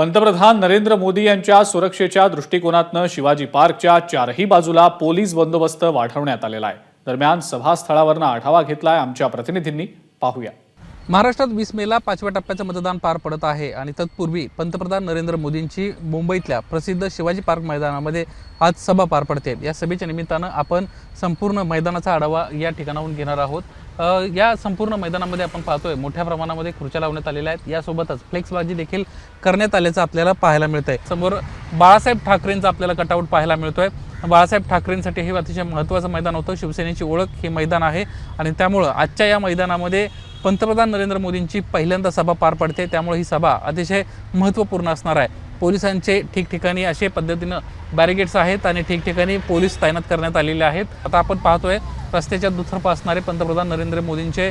पंतप्रधान नरेंद्र मोदी यांच्या सुरक्षेच्या दृष्टिकोनातनं शिवाजी पार्कच्या चारही बाजूला पोलीस बंदोबस्त वाढवण्यात आलेला आहे. दरम्यान सभास्थळावरनं आढावा घेतलाय आमच्या प्रतिनिधींनी. पाहूया. महाराष्ट्रात वीस मेला पाचव्या टप्प्याचं मतदान पार पडत आहे आणि तत्पूर्वी पंतप्रधान नरेंद्र मोदींची मुंबईतल्या प्रसिद्ध शिवाजी पार्क मैदानामध्ये आज सभा पार पडते. या सभेच्या निमित्तानं आपण संपूर्ण मैदानाचा आढावा या ठिकाणाहून घेणार आहोत. या संपूर्ण मैदानामध्ये आपण पाहतोय मोठ्या प्रमाणामध्ये खुर्च्या लावण्यात आलेल्या आहेत. यासोबतच फ्लेक्सबाजी देखील करण्यात आल्याचं आपल्याला पाहायला मिळतंय. समोर बाळासाहेब ठाकरेंचा आपल्याला कटआउट पाहायला मिळतोय. बाळासाहेब ठाकरेंसाठी हे अतिशय महत्त्वाचं मैदान होतं. शिवसेनेची ओळख हे मैदान आहे आणि त्यामुळं आजच्या या मैदानामध्ये पंतप्रधान नरेंद्र मोदींची पहिल्यांदा सभा पार पडते. त्यामुळे ही सभा अतिशय महत्त्वपूर्ण असणार आहे. पोलिसांचे ठिकठिकाणी असे पद्धतीनं बॅरिगेड्स आहेत आणि ठिकठिकाणी पोलीस तैनात करण्यात आलेले आहेत. आता आपण पाहतोय रस्त्याच्या दुतर्फा असणारे पंतप्रधान नरेंद्र मोदींचे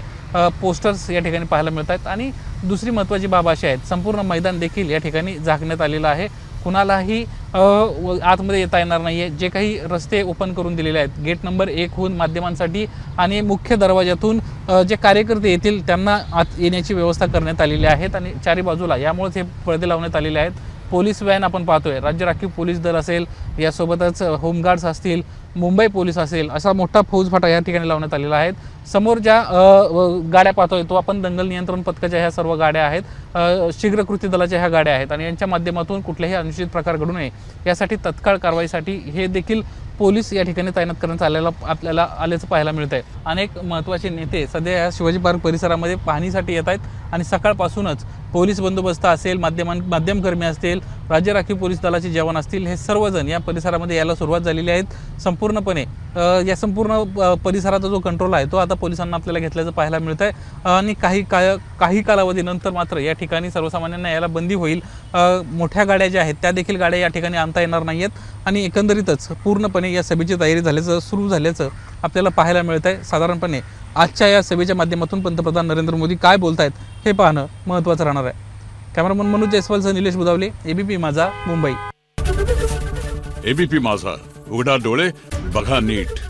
पोस्टर्स या ठिकाणी पाहायला मिळत आहेत आणि दुसरी महत्त्वाची बाब अशी आहेत संपूर्ण मैदान देखील या ठिकाणी झाकण्यात आलेलं आहे. कुणालाही आतमध्ये येता येणार नाही आहे जे काही रस्ते ओपन करून दिलेले आहेत गेट नंबर एकहून माध्यमांसाठी आणि मुख्य दरवाजातून जे कार्यकर्ते येतील त्यांना आत येण्याची व्यवस्था करण्यात आलेली आहेत. आणि चारी बाजूला यामुळेच हे पडदे लावण्यात आलेले आहेत. पोलीस व्हॅन आपण पाहतोय. राज्य राखीव पोलीस दल असेल यासोबतच होमगार्ड्स असतील मुंबई पोलीस असेल असा मोठा फौजफाटा या ठिकाणी लावण्यात आलेला आहे. समोर ज्या गाड्या पाहतोय तो आपण दंगल नियंत्रण पथकाच्या ह्या सर्व गाड्या आहेत. शीघ्र कृती दलाच्या ह्या गाड्या आहेत आणि यांच्या माध्यमातून कुठल्याही अनुचित प्रकार घडू नये यासाठी तत्काळ कारवाईसाठी हे देखील पोलीस या ठिकाणी तैनात करण्यात आलेला आपल्याला आल्याचं पाहायला मिळत आहे अनेक महत्त्वाचे नेते सध्या या शिवाजी पार्क परिसरामध्ये पाहणीसाठी येत आहेत आणि सकाळपासूनच पोलीस बंदोबस्त असेल माध्यमां माध्यमकर्मी असतील राज्य राखीव पोलीस दलाचे जवान असतील हे सर्वजण या परिसरामध्ये यायला सुरुवात झालेली आहेत. संपूर्णपणे या संपूर्ण परिसराचा जो कंट्रोल आहे तो आता पोलिसांना आपल्याला घेतल्याचं पाहायला मिळत आहे आणि काही काय काही कालावधीनंतर मात्र या ठिकाणी सर्वसामान्यांना यायला बंदी होईल. मोठ्या गाड्या ज्या आहेत त्या देखील गाड्या या ठिकाणी आणता येणार नाही आहेत आणि एकंदरीतच पूर्णपणे या सभेची तयारी झाल्याचं सुरू झाल्याचं आपल्याला पाहायला मिळत आहे साधारणपणे आजच्या या सभेच्या माध्यमातून पंतप्रधान नरेंद्र मोदी काय बोलत आहेत हे पाहणं महत्त्वाचं राहणार आहे. कॅमेरामन मनोज जयस्वालसह निलेश बुदावले एबीपी माझा मुंबई. एबीपी माझा. उघडा डोळे बघा नीट.